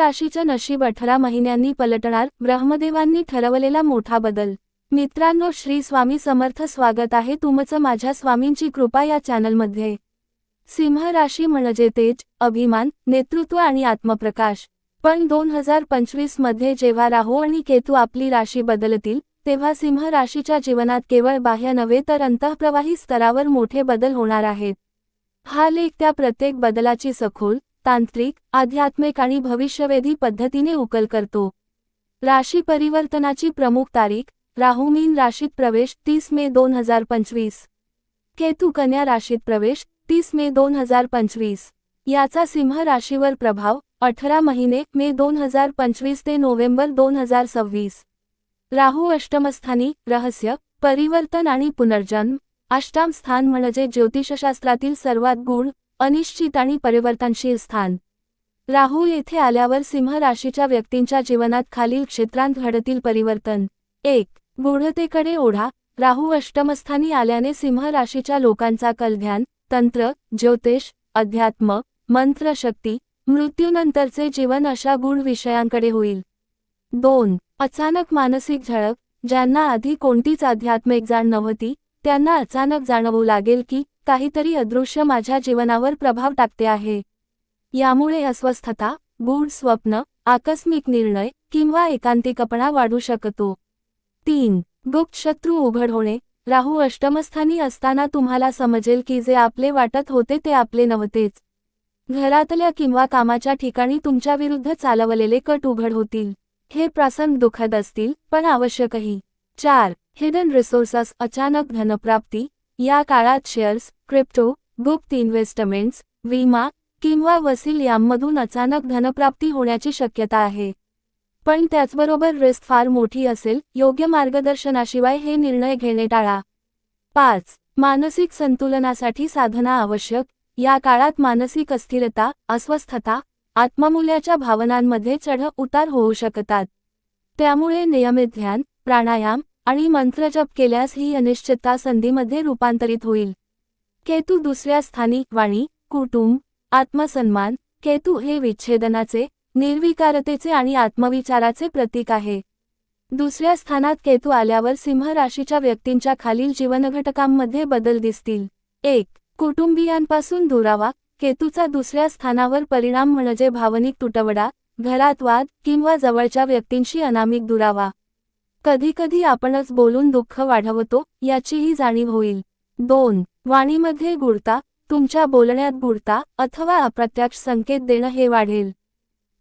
राशीचं नशीब अठरा महिन्यांनी पलटणार ब्रह्मदेवांनी ठरवलेला मोठा बदल. मित्रांनो श्री स्वामी समर्थ स्वागत आहे तुमचं माझ्या स्वामींची कृपा या चॅनलमध्ये. सिंह राशी म्हणजे तेज अभिमान नेतृत्व आणि आत्मप्रकाश. पण दोन हजार पंचवीसमध्ये जेव्हा राहू आणि केतू आपली राशी बदलतील तेव्हा सिंह राशीच्या जीवनात केवळ बाह्य नव्हे तर अंतःप्रवाही स्तरावर मोठे बदल होणार आहेत. हा लेख त्या प्रत्येक बदलाची सखोल तांत्रिक आध्यात्मिक आणि भविष्यवेधी पद्धतीने उकल करतो. राशी परिवर्तनाची प्रमुख तारीख राहू मीन राशीत प्रवेश तीस मे दोन हजार पंचवीस. केतू कन्या राशीत प्रवेश तीस मे दोन हजार पंचवीस. याचा सिंह राशीवर प्रभाव अठरा महिने मे दोन हजार पंचवीस ते नोव्हेंबर दोन हजार सव्वीस. राहू अष्टमस्थानी रहस्य परिवर्तन आणि पुनर्जन्म अष्टाम स्थान म्हणजे ज्योतिषशास्त्रातील सर्वात गूढ अनिश्चित आणि परिवर्तनशील स्थान. राहू येथे आल्यावर सिंह राशीच्या व्यक्तींच्या जीवनात खालील क्षेत्रांत घडतील परिवर्तन. एक गूढतेकडे ओढा. राहू अष्टमस्थानी आल्याने सिंह राशीच्या लोकांचा कलध्यान तंत्र ज्योतिष अध्यात्म मंत्रशक्ती मृत्यूनंतरचे जीवन अशा गुण विषयांकडे होईल. दोन अचानक मानसिक झळक. ज्यांना आधी कोणतीच आध्यात्मिक जाण नव्हती त्यांना अचानक जाणवू लागेल की काहीतरी अदृश्य माझ्या जीवनावर प्रभाव टाकते आहे. यामुळे अस्वस्थता गूढ स्वप्न आकस्मिक निर्णय किंवा एकांतिकपणा वाढू शकतो. तीन गुप्त शत्रू उघड होणे. राहू अष्टमस्थानी असताना तुम्हाला समजेल की जे आपले वाटत होते ते आपले नव्हतेच. घरातल्या किंवा कामाच्या ठिकाणी तुमच्याविरुद्ध चालवलेले कट उघड होतील. हे प्रसंग दुःखद असतील पण आवश्यकही. चार हिडन रिसोर्सेस अचानक धनप्राप्ती या काळात शेअर्स क्रिप्टो गुप्त इन्व्हेस्टमेंट्स विमा किंवा वसील यांमधून अचानक धनप्राप्ती होण्याची शक्यता आहे. पण त्याचबरोबर रिस्क फार मोठी असेल योग्य मार्गदर्शनाशिवाय हे निर्णय घेणे टाळा. पाच मानसिक संतुलनासाठी साधना आवश्यक. या काळात मानसिक अस्थिरता अस्वस्थता आत्ममूल्याच्या भावनांमध्ये चढ उतार होऊ शकतात. त्यामुळे नियमित ध्यान प्राणायाम आणि मंत्रजप केल्यास ही अनिश्चितता संधीमध्ये रूपांतरित होईल. केतू दुसऱ्या स्थानी वाणी कुटुंब आत्मसन्मान केतू हे विच्छेदनाचे निर्विकारतेचे आणि आत्मविचाराचे प्रतीक आहे. दुसऱ्या स्थानात केतू आल्यावर सिंह राशीच्या व्यक्तींच्या खालील जीवनघटकांमध्ये बदल दिसतील. एक कुटुंबियांपासून दुरावा. केतूचा दुसऱ्या स्थानावर परिणाम म्हणजे भावनिक तुटवडा घरात वाद किंवा जवळच्या व्यक्तींशी अनामिक दुरावा. कधीकधी आपणच बोलून दुःख वाढवतो याचीही जाणीव होईल. दोन वाणीमध्ये गुडता तुमच्या बोलण्यात गुडता अथवा अप्रत्यक्ष संकेत देणं हे वाढेल.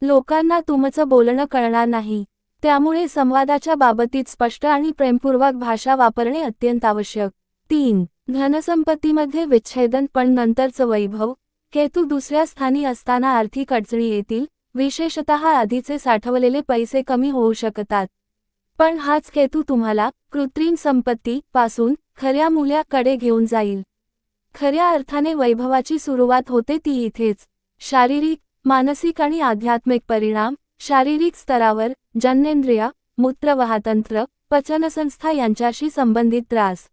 लोकांना तुमचं बोलणं कळणार नाही. त्यामुळे संवादाच्या बाबतीत स्पष्ट आणि प्रेमपूर्वक भाषा वापरणे अत्यंत आवश्यक. तीन धनसंपत्तीमध्ये विच्छेदन पण नंतरचं वैभव. केतू दुसऱ्या स्थानी असताना आर्थिक अडचणी येतील विशेषत आधीचे साठवलेले पैसे कमी होऊ शकतात. पण हाच हेतू तुम्हाला कृत्रिम संपत्ती पासून खऱ्या मूल्याकडे घेऊन जाईल. खऱ्या अर्थाने वैभवाची सुरुवात होते ती इथेच. शारीरिक मानसिक आणि आध्यात्मिक परिणाम शारीरिक स्तरावर जन्नेंद्रिय मूत्रवाहतंत्र पचनसंस्था यांच्याशी संबंधित त्रास.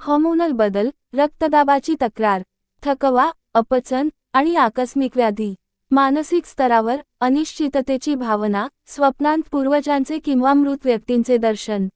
हॉर्मोनल बदल रक्तदाबाची तक्रार थकवा अपचन आणि आकस्मिक व्याधी. मानसिक स्तरावर अनिश्चिततेची भावना स्वप्नांत पूर्वजांचे किंवा मृत व्यक्तींचे दर्शन.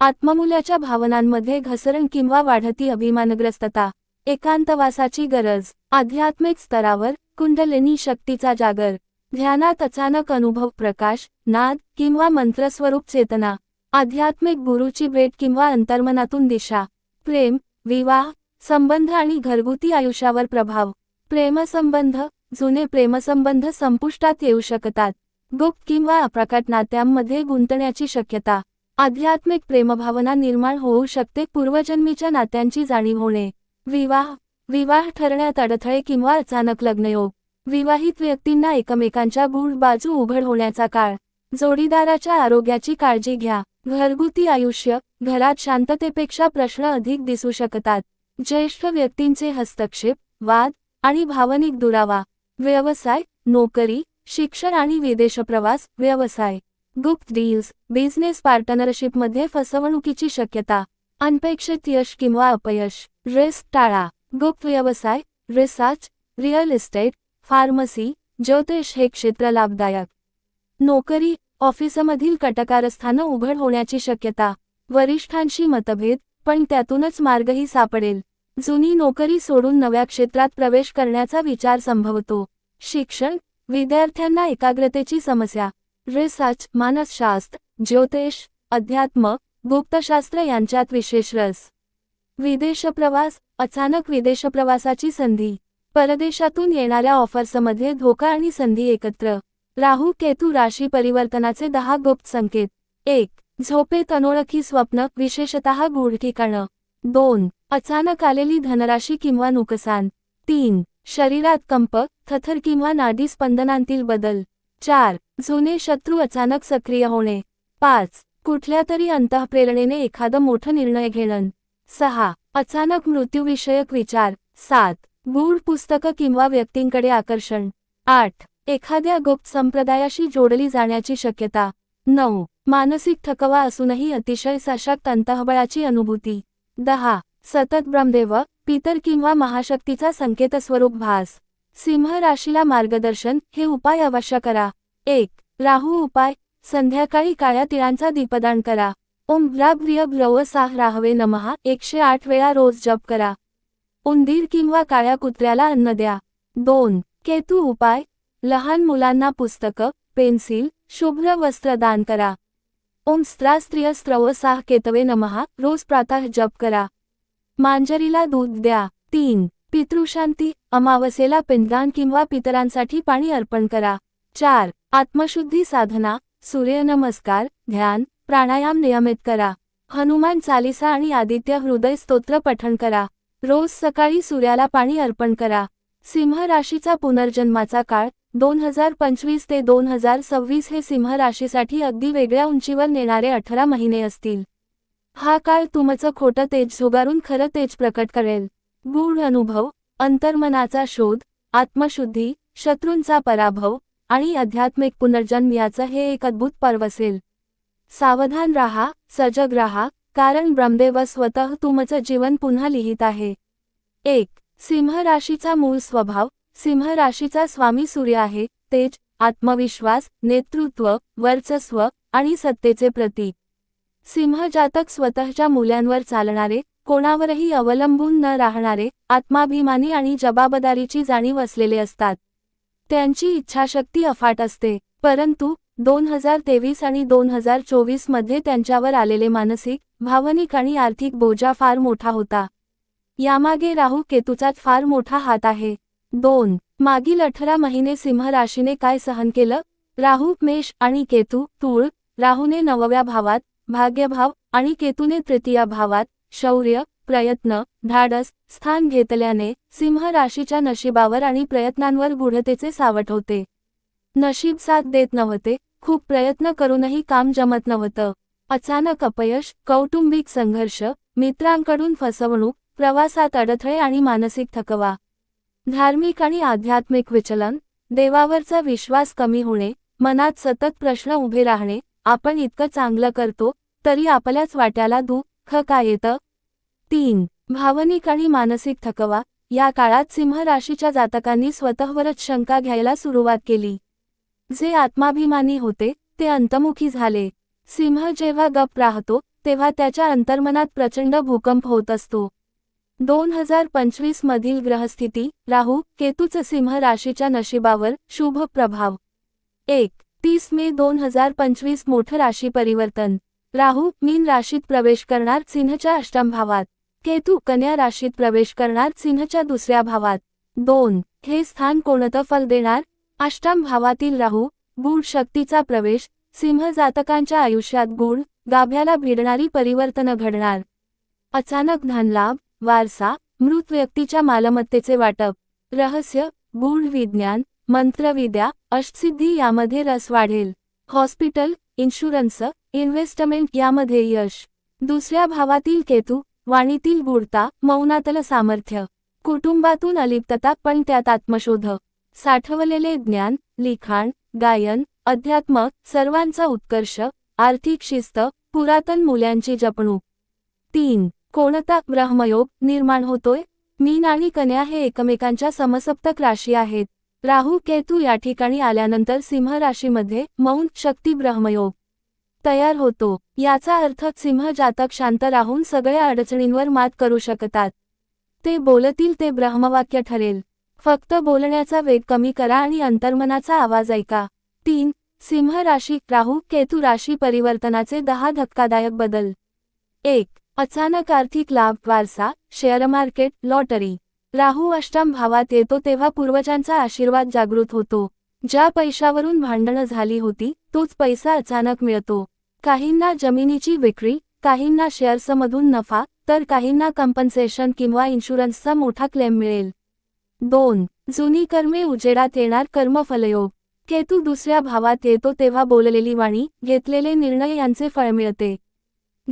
आत्ममूल्याच्या भावनांमध्ये घसरण किंवा वाढती अभिमानग्रस्तता एकांतवासाची गरज आध्यात्मिक स्तरावर कुंडलिनी शक्तीचा जागर ध्यानात अचानक अनुभव प्रकाश नाद किंवा मंत्रस्वरूप चेतना आध्यात्मिक गुरुची भेट किंवा अंतर्मनातून दिशा प्रेम विवाह संबंध आणि घरगुती आयुष्यावर प्रभाव प्रेमसंबंध जुने प्रेमसंबंध संपुष्टात येऊ शकतात. गुप्त किंवा अप्रकट नात्यांमध्ये गुंतण्याची शक्यता. आध्यात्मिक प्रेमभावना निर्माण होऊ शकते पूर्वजन्मीच्या नात्यांची जाणीव होणे. विवाह विवाह ठरण्यात अडथळे किंवा अचानक लग्नयोग. विवाहित व्यक्तींना एकमेकांच्या गूढ बाजू उघड होण्याचा काळ. जोडीदाराच्या आरोग्याची काळजी घ्या. घरगुती आयुष्य घरात शांततेपेक्षा प्रश्न अधिक दिसू शकतात. ज्येष्ठ व्यक्तींचे हस्तक्षेप वाद आणि भावनिक दुरावा. व्यवसाय नोकरी शिक्षण आणि विदेश प्रवास व्यवसाय. गुप्त डील्स बिझनेस पार्टनरशिपमध्ये फसवणुकीची शक्यता अनपेक्षित यश किंवा अपयश. रिस्क टाळा. गुप्त व्यवसाय रिसर्च रिअल इस्टेट फार्मसी ज्योतिष हे क्षेत्र लाभदायक. नोकरी ऑफिसमधील कटकारस्थानं उघड होण्याची शक्यता. वरिष्ठांशी मतभेद पण त्यातूनच मार्गही सापडेल. जुनी नोकरी सोडून नव्या क्षेत्रात प्रवेश करण्याचा विचार संभवतो. शिक्षण विद्यार्थ्यांना एकाग्रतेची समस्या. रिसर्च मानसशास्त्र ज्योतिष अध्यात्म गुप्तशास्त्र यांच्यात विशेष रस. विदेश प्रवास अचानक विदेश प्रवासाची संधी. परदेशातून येणाऱ्या ऑफर्समध्ये धोका आणि संधी एकत्र. राहू केतू राशी परिवर्तनाचे दहा गुप्त संकेत. एक झोपेत अनोळखी स्वप्न विशेषतः गूढ ठिकाणं. दोन अचानक आलेली धनराशी किंवा नुकसान. तीन शरीरात कंप थथर किंवा नाडी स्पंदनांतील बदल. चार जुने शत्रू अचानक सक्रिय होणे. पाच कुठल्या तरी अंतःप्रेरणेने एखादं मोठं निर्णय घेणं. सहा अचानक मृत्यूविषयक विचार. सात गूढ पुस्तकं किंवा व्यक्तींकडे आकर्षण. आठ एखाद्या गुप्त संप्रदायाशी जोडली जाण्याची शक्यता. नऊ मानसिक थकवा असूनही अतिशय सशक्त अंतःबळाची अनुभूती. दहा. सतत ब्रह्मदेव पितर किंवा महाशक्तीचा संकेतस्वरूप भास. सिंह राशीला मार्गदर्शन हे उपाय अवश्य करा. एक. राहू उपाय. संध्याकाळी काळ्या तिळांचा दीपदान करा. ओम भ्राभ्रिय भ्रव साह राहवे नमहा एकशे आठ वेळा रोज जप करा. उंदीर किंवा काळ्या कुत्र्याला अन्न द्या. दोन. केतू उपाय. लहान मुलांना पुस्तकं पेन्सिल शुभ्र वस्त्र दान करा. ओम स्त्रास्त्रिय स्त्रवसाह स्त्रव साह केतवे नमहा रोज प्रातः जप करा. मांजरीला दूध द्या. तीन. पितृशांती. अमावस्येला पिंडदान किंवा पितरांसाठी पाणी अर्पण करा. चार. आत्मशुद्धी साधना. सूर्यनमस्कार ध्यान. प्राणायाम नियमित करा. हनुमान चालिसा आणि आदित्य हृदय स्तोत्र पठण करा. रोज सकाळी सूर्याला पाणी अर्पण करा. सिंह राशीचा पुनर्जन्माचा काळ. दोन हजार पंचवीस ते दोन हजार सव्वीस हे सिंह राशीसाठी अगदी वेगळ्या उंचीवर नेणारे अठरा महिने असतील. हा काळ तुमचं खोटं तेज झुगारून खरं तेज प्रकट करेल. गूढ अनुभव अंतर्मनाचा शोध आत्मशुद्धी शत्रूंचा पराभव आणि आध्यात्मिक पुनर्जन्म याचं हे एक अद्भुत पर्व असेल. सावधान राहा सजग राहा कारण ब्रह्मदेव स्वतः तुमचं जीवन पुन्हा लिहित आहे. एक सिंह राशीचा मूळ स्वभाव सिंह राशीचा स्वामी सूर्य आहे तेज आत्मविश्वास नेतृत्व वर्चस्व आणि सत्तेचे प्रतीक. सिंह जातक स्वतःच्या मूल्यांवर चालणारे कोणावरही अवलंबून न राहणारे आत्माभिमानी आणि जबाबदारीची जाणीव असलेले असतात. त्यांची इच्छाशक्ती अफाट असते परंतु दोन हजार तेवीस आणि दोन हजार चोवीसमध्ये त्यांच्यावर आलेले मानसिक भावनिक आणि आर्थिक बोजा फार मोठा होता. यामागे राहू केतूचाच फार मोठा हात आहे. दोन. मागील अठरा महिने सिंह राशीने काय सहन केलं? राहू मेष आणि केतू तूळ. राहूने नवव्या भावात भाग्यभाव आणि केतूने तृतीया भावात शौर्य प्रयत्न धाडस स्थान घेतल्याने सिंह राशीच्या नशिबावर आणि प्रयत्नांवर गुढतेचे सावट होते. नशीब साथ देत नव्हते. खूप प्रयत्न करूनही काम जमत नव्हतं. अचानक अपयश कौटुंबिक संघर्ष मित्रांकडून फसवणूक प्रवासात अडथळे आणि मानसिक थकवा. धार्मिक आणि आध्यात्मिक विचलन देवावरचा विश्वास कमी होणे मनात सतत प्रश्न उभे राहणे आपण इतकं चांगलं करतो तरी आपल्याच वाट्याला दुःख का येतं? तीन भावनिक आणि मानसिक थकवा या काळात सिंह राशीच्या जातकांनी स्वतःवरच शंका घ्यायला सुरुवात केली. जे आत्माभिमानी होते ते अंतमुखी झाले. सिंह जेव्हा गप राहतो तेव्हा त्याच्या अंतर्मनात प्रचंड भूकंप होत असतो. दोन हजार पंचवीस मधील ग्रहस्थिती राहू केतूच सिंह राशीच्या नशिबावर शुभ प्रभाव. एक तीस मे दोन हजार पंचवीस मोठं राशी परिवर्तन. राहू मीन राशीत प्रवेश करणार सिंहच्या अष्टम भावात. केतू कन्या राशीत प्रवेश करणार सिंहच्या दुसऱ्या भावात. दोन हे स्थान कोणतं फल देणार? अष्टम भावातील राहू गूढ शक्तीचा प्रवेश सिंह जातकांच्या आयुष्यात गूढ गाभ्याला भिडणारी परिवर्तनं घडणार. अचानक धनलाभ वारसा मृत व्यक्तीच्या मालमत्तेचे वाटप रहस्य गूढ विज्ञान मंत्रविद्या अष्टसिद्धी यामध्ये रस वाढेल. हॉस्पिटल इन्शुरन्स इन्व्हेस्टमेंट यामध्ये यश. दुसऱ्या भावातील केतू वाणीतील गुढता मौनातल सामर्थ्य. कुटुंबातून अलिप्तता पण त्यात आत्मशोध. साठवलेले ज्ञान लिखाण गायन अध्यात्म सर्वांचा उत्कर्ष आर्थिक शिस्त पुरातन मूल्यांची जपणूक. तीन. कोणता ब्रह्मयोग निर्माण होतोय? मीन आणि कन्या हे एकमेकांच्या समसप्तक राशी आहेत. राहू केतू या ठिकाणी आल्यानंतर सिंह राशीमध्ये मौन शक्ती ब्रह्मयोग तयार होतो. याचा अर्थ सिंह जातक शांत राहून सगळ्या अडचणींवर मात करू शकतात. ते बोलतील ते ब्रह्मवाक्य ठरेल. फक्त बोलण्याचा वेग कमी करा आणि अंतर्मनाचा आवाज ऐका. तीन सिंह राशी राहू केतू राशी परिवर्तनाचे दहा धक्कादायक बदल. एक अचानक आर्थिक लाभ वारसा शेअर मार्केट लॉटरी. राहू अष्टम भावात येतो तेव्हा पूर्वजांचा आशीर्वाद जागृत होतो. ज्या पैशावरून भांडणं झाली होती तोच पैसा अचानक मिळतो. काहींना जमिनीची विक्री काहींना शेअर्समधून नफा तर काहींना कंपन्सेशन किंवा इन्शुरन्सचा मोठा क्लेम मिळेल. दोन. जुनी कर्मे उजेडात येणार कर्मफलयोग. केतू दुसऱ्या भावात येतो तेव्हा बोललेली वाणी घेतलेले निर्णय यांचे फळ मिळते.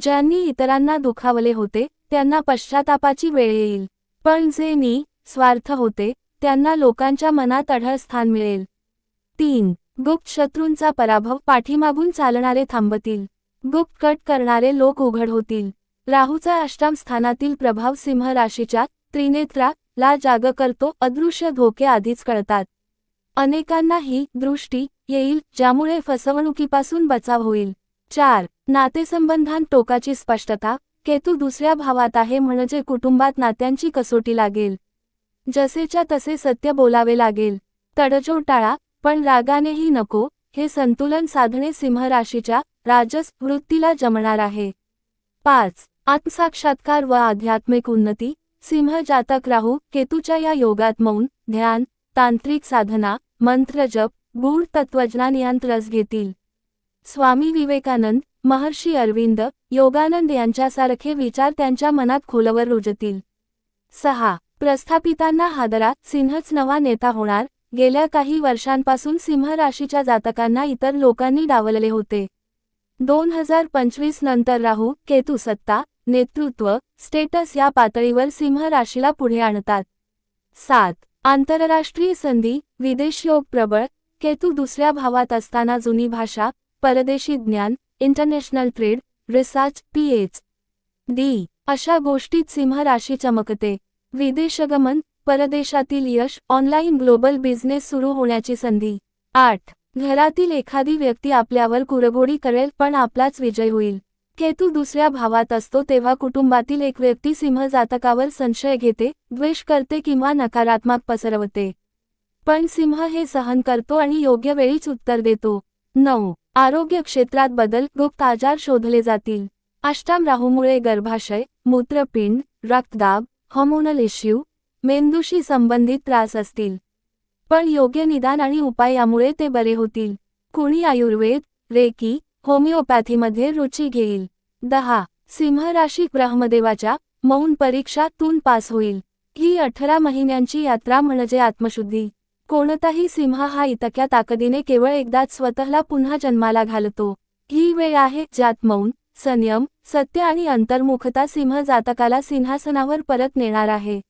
ज्यांनी इतरांना दुखावले होते त्यांना पश्चातापाची वेळ येईल. पण जे नी स्वार्थ होते त्यांना लोकांच्या मनात अढळ स्थान मिळेल. तीन गुप्त शत्रूंचा पराभव पाठीमागून चालणारे थांबतील. गुप्त कट करणारे लोक उघड होतील. राहूचा अष्टम स्थानातील प्रभाव सिंह राशीच्या त्रिनेत्रा ला जाग करतो अदृश्य धोके आधीच कळतात. अनेकांना ही दृष्टी येईल ज्यामुळे फसवणुकीपासून बचाव होईल. चार नातेसंबंधांत टोकाची स्पष्टता केतू दुसऱ्या भावात आहे म्हणजे कुटुंबात नात्यांची कसोटी लागेल. जसेच्या तसे सत्य बोलावे लागेल. तडजोड टाळा पण रागानेही नको हे संतुलन साधणे सिंह राशीच्या राजस वृत्तीला जमणार आहे. पाच आत्मसाक्षात्कार व आध्यात्मिक उन्नती सिंह जातक राहू केतूच्या या योगात मौन ध्यान तांत्रिक साधना मंत्रजप गूढ तत्वज्ञान यांत रस घेतील. स्वामी विवेकानंद महर्षी अरविंद योगानंद यांच्यासारखे विचार त्यांच्या मनात खोलवर रुजतील. सहा. प्रस्थापितांना हादरा सिंहच नवा नेता होणार. गेल्या काही वर्षांपासून सिंह राशीच्या जातकांना इतर लोकांनी डावलले होते. दोन हजार पंचवीस नंतर राहू केतू सत्ता नेतृत्व स्टेटस या पातळीवर सिंह राशीला पुढे आणतात. सात. आंतरराष्ट्रीय संधी विदेश योग प्रबळ केतू दुसऱ्या भावात असताना जुनी भाषा परदेशी ज्ञान international trade research P H D अशा गोष्टीत सिंह राशी चमकते. विदेशगमन परदेशातील यश ऑनलाईन ग्लोबल बिझनेस सुरू होण्याची संधी. आठ. घरातील एखादी व्यक्ती आपल्यावर कुरघोडी करेल पण आपलाच विजय होईल. केतू दुसऱ्या भावात असतो तेव्हा कुटुंबातील एक व्यक्ती सिंह जातकावर संशय घेते द्वेष करते किंवा नकारात्मक पसरवते. पण सिंह हे सहन करतो आणि योग्य वेळीच उत्तर देतो. नऊ. आरोग्य क्षेत्रात बदल गुप्त आजार शोधले जातील. अष्टाम राहूमुळे गर्भाशय मूत्रपिंड रक्तदाब हॉर्मोनल इश्यू मेंदूशी संबंधित त्रास असतील. पण योग्य निदान आणि उपाय यामुळे ते बरे होतील. कुणी आयुर्वेद रेकी होमिओपॅथीमध्ये रुची घेईल. दहा. सिंह राशी ब्रह्मदेवाच्या मौन परीक्षातून पास होईल. ही अठरा महिन्यांची यात्रा म्हणजे आत्मशुद्धी. कोणताही सिंह हा इतक्या ताकदीने केवळ एकदाच स्वतःला पुन्हा जन्माला घालतो. ही वेळ आहे ज्यात मौन संयम सत्य आणि अंतर्मुखता सिंह जातकाला सिंहासनावर परत नेणार आहे.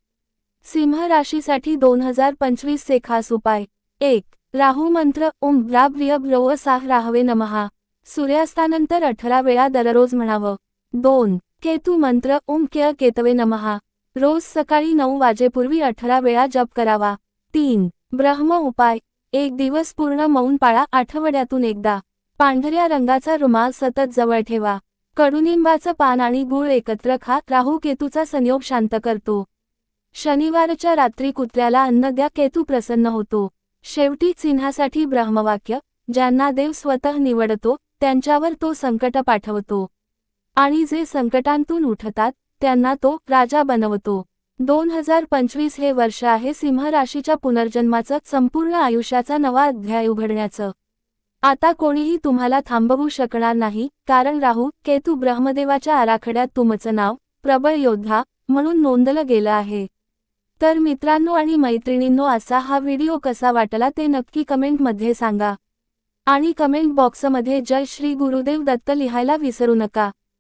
सिंह राशीसाठी दोन हजार पंचवीसचे खास उपाय. एक राहू मंत्र ओम ब्राब्रिय ब्रव साह राहवे नमहा. सूर्यास्तानंतर अठरा वेळा दररोज म्हणावं. दोन केतू मंत्र ओम केय केतवे नमहा. रोज सकाळी नऊ वाजेपूर्वी अठरा वेळा जप करावा. तीन ब्रह्म उपाय. एक दिवस पूर्ण मौन पाळा आठवड्यातून एकदा. पांढऱ्या रंगाचा रुमाल सतत जवळ ठेवा. कडुनिंबाचं पान आणि गुळ एकत्र खा. राहू केतूचा संयोग शांत करतो. शनिवारच्या रात्री कुत्र्याला अन्न द्या. केतू प्रसन्न होतो. शेवटी चिन्हासाठी ब्रह्मवाक्य ज्यांना देव स्वतः निवडतो त्यांच्यावर तो संकट पाठवतो. आणि जे संकटांतून उठतात त्यांना तो राजा बनवतो. दोन हजार पंचवीस हे वर्ष आहे सिंह राशीच्या पुनर्जन्माचं संपूर्ण आयुष्याचा नवा अध्याय उघडण्याचं. आता कोणीही तुम्हाला थांबवू शकणार नाही कारण राहू केतू ब्रह्मदेवाच्या आराखड्यात तुमचं नाव प्रबळ योद्धा म्हणून नोंदलं गेलं आहे. तर मित्रांनो आणि मैत्रिणींनो असा हा व्हिडिओ कसा वाटला ते नक्की कमेंटमध्ये सांगा. आणि कमेंट बॉक्समध्ये जय श्री गुरुदेव दत्त लिहायला विसरू नका.